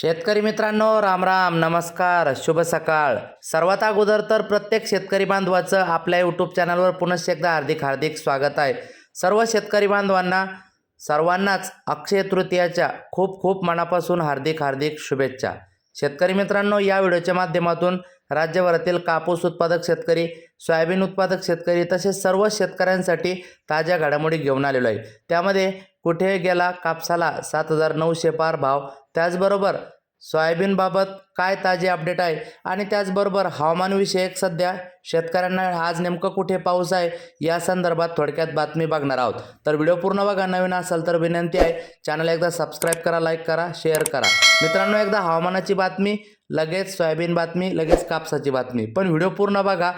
शेतकरी मित्रांनो राम राम नमस्कार शुभ सकाळ. सर्वात अगोदर तर प्रत्येक शेतकरी बांधवाचं आपल्या यूट्यूब चॅनलवर पुनश्च एकदा हार्दिक हार्दिक स्वागत आहे. सर्व शेतकरी बांधवांना सर्वांनाच अक्षय तृतीयाच्या खूप खूप मनापासून हार्दिक हार्दिक शुभेच्छा. शेतकरी मित्रांनो या व्हिडिओच्या माध्यमातून राज्यभरातील कापूस उत्पादक शेतकरी सोयाबीन उत्पादक शेतकरी तसेच सर्व शेतकऱ्यांसाठी ताज्या घडामोडी घेऊन आलेलो आहे. त्यामध्ये कुठे गेला कापसाला सात हजार नऊशे पार भाव? त्याचबरोबर सोयाबीनबाबत काय ताजे अपडेट आहे? आणि त्याचबरोबर हवामानविषयक सध्या शेतकऱ्यांना आज नेमकं कुठे पाऊस आहे? या संदर्भात थोडक्यात बातमी बघणार आहोत. तर व्हिडिओ पूर्ण बघा नवीन असाल तर विनंती आहे चॅनल एकदा सबस्क्राईब करा लाईक करा शेअर करा. मित्रांनो एकदा हवामानाची बातमी लगेच सोयाबीन बातमी लगेच कापसाची बातमी. पण व्हिडिओ पूर्ण बघा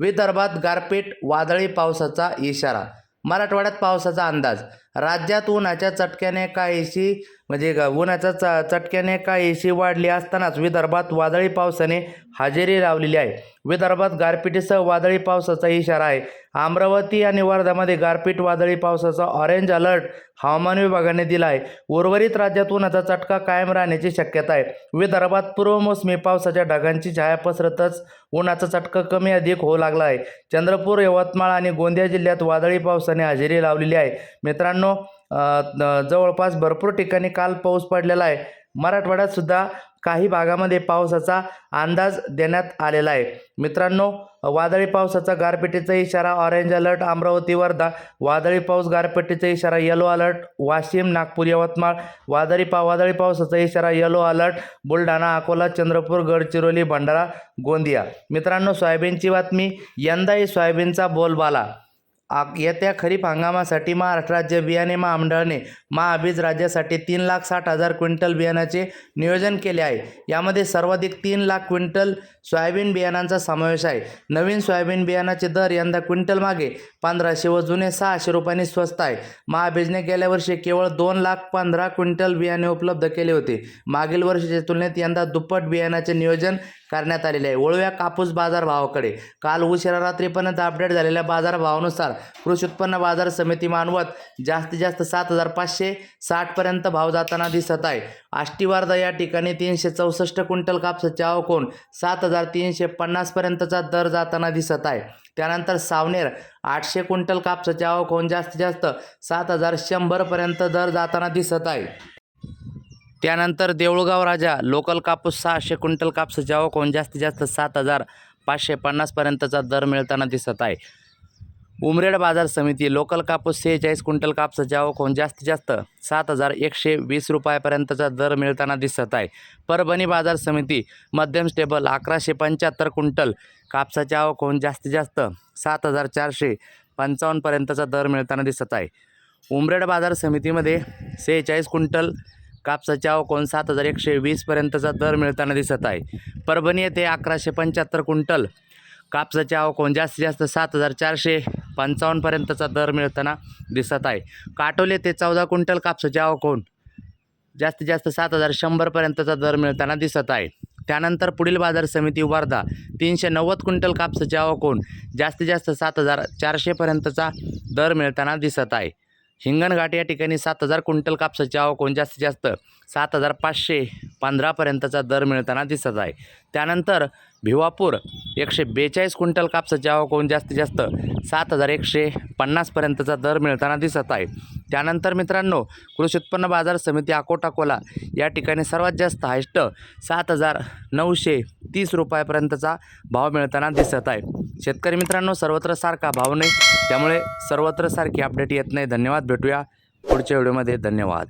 विदर्भात गारपीट वादळी पावसाचा इशारा. मराठवाड्यात पावसाचा अंदाज. राज्यात उन्हाच्या चटक्याने काहीशी म्हणजे उन्हाच्या च चटक्याने काहीशी वाढली असतानाच विदर्भात वादळी पावसाने हजेरी लावलेली आहे. विदर्भात गारपिटीसह वादळी पावसाचा इशारा आहे. अमरावती आणि वर्ध्यामध्ये गारपीट वादळी पावसाचा ऑरेंज अलर्ट हवामान विभागाने दिला आहे उर्वरित राज्यात उन्हाचा चटका कायम राहण्याची शक्यता आहे. विदर्भात पूर्व मोसमी पावसाच्या ढगांची छाया पसरतच उन्हाचा चटका कमी अधिक होऊ लागला आहे. चंद्रपूर यवतमाळ आणि गोंदिया जिल्ह्यात वादळी पावसाने हजेरी लावलेली आहे. मित्रांनो अ, जवळपास भरपूर ठिकाणी काल पाऊस पडलेला आहे. मराठवाड्यात सुद्धा काही भागामध्ये पावसाचा अंदाज देण्यात आलेला आहे. मित्रांनो वादळी पावसाचा गारपिटीचा इशारा ऑरेंज अलर्ट अमरावती वर्धा. वादळी पाऊस गारपिटीचा इशारा येलो अलर्ट वाशिम नागपूर यवतमाळ. वादळी पा वादळी पावसाचा इशारा येलो अलर्ट बुलढाणा अकोला चंद्रपूर गडचिरोली भंडारा गोंदिया. मित्रांनो सोयाबीनची बातमी यंदाही सोयाबीनचा बोलबाला. येत्या खरीप हंगामासाठी महाराष्ट्र राज्य बियाणे महामंडळाने महाबीज राज्यासाठी तीन लाख साठ हजार क्विंटल बियाणाचे नियोजन केले आहे. यामध्ये सर्वाधिक तीन लाख क्विंटल सोयाबीन बियाणांचा समावेश आहे. नवीन सोयाबीन बियाणाचे दर यंदा क्विंटल मागे पंधराशे व जुने सहाशे रुपयांनी स्वस्त आहे. महाबीजने गेल्या वर्षी केवळ दोन लाख पंधरा क्विंटल बियाणे उपलब्ध केले होते. मागील वर्षीच्या तुलनेत यंदा दुप्पट बियाणाचे नियोजन करण्यात आलेले आहे. वळूया कापूस बाजारभावाकडे. काल उशिरा रात्रीपर्यंत अपडेट झालेल्या बाजारभावानुसार कृषी उत्पन्न बाजार समिती मानवत जास्तीत जास्त सात हजार पाचशे साठपर्यंत भाव जाताना दिसत आहे. आष्टीवारदा या ठिकाणी तीनशे चौसष्ट क्विंटल कापसाचे आवकोण सात हजार तीनशे पन्नासपर्यंतचा दर जाताना दिसत आहे. त्यानंतर सावनेर आठशे क्विंटल कापसाचे आवकोण जास्तीत जास्त सात हजार शंभरपर्यंत दर जाताना दिसत आहे. त्यानंतर देऊळगाव राजा लोकल कापूस सहाशे क्विंटल कापसाचे आवकोण जास्तीत जास्त सात हजार पाचशे पन्नासपर्यंतचा दर मिळताना दिसत आहे. उमरेड बाजार समिती लोकल कापूस सेहेचाळीस क्विंटल कापसाचे आवकोण जास्तीत जास्त सात हजार एकशे वीस रुपयापर्यंतचा दर मिळताना दिसत आहे. परभणी बाजार समिती मध्यम स्टेबल अकराशे पंच्याहत्तर क्विंटल कापसाचे आवकोण जास्तीत जास्त सात हजार चारशे पंचावन्नपर्यंतचा दर मिळताना दिसत आहे. उमरेड बाजार समितीमध्ये सेहेचाळीस क्विंटल कापसाचे आवकोण सात हजार एकशे वीसपर्यंतचा दर मिळताना दिसत आहे. परभणी येथे अकराशे पंच्याहत्तर क्विंटल कापसाचे होऊन जास्तीत जास्त सात हजार चारशे पंचावन्नपर्यंतचा दर मिळताना दिसत आहे. काटोले ते चौदा क्विंटल कापसाचे आवकोण जास्तीत जास्त सात हजार शंभरपर्यंतचा दर मिळताना दिसत आहे. त्यानंतर पुढील बाजार समिती वर्धा तीनशे नव्वद क्विंटल कापसाचे आवकोण जास्तीत जास्त सात हजार चारशेपर्यंतचा दर मिळताना दिसत आहे. हिंगणघाट या ठिकाणी सात हजार क्विंटल कापसाचे आवकोण जास्तीत जास्त सात हजार पाचशे पंधरापर्यंतचा दर मिळताना दिसत आहे. त्यानंतर भिवापूर एकशे बेचाळीस क्विंटल कापसाच्या आवकोण जास्तीत जास्त सात हजार एकशे पन्नासपर्यंतचा दर मिळताना दिसत आहे. त्यानंतर मित्रांनो कृषी उत्पन्न बाजार समिती अकोटाकोला या ठिकाणी सर्वात जास्त हायस्ट सात हजार नऊशे तीस रुपयापर्यंतचा भाव मिळताना दिसत आहे. शेतकरी मित्रांनो सर्वत्र सारखा भाव नाही. त्यामुळे सर्वत्र सारखी अपडेट येत नाही. धन्यवाद. भेटूया पुढच्या व्हिडिओमध्ये. धन्यवाद.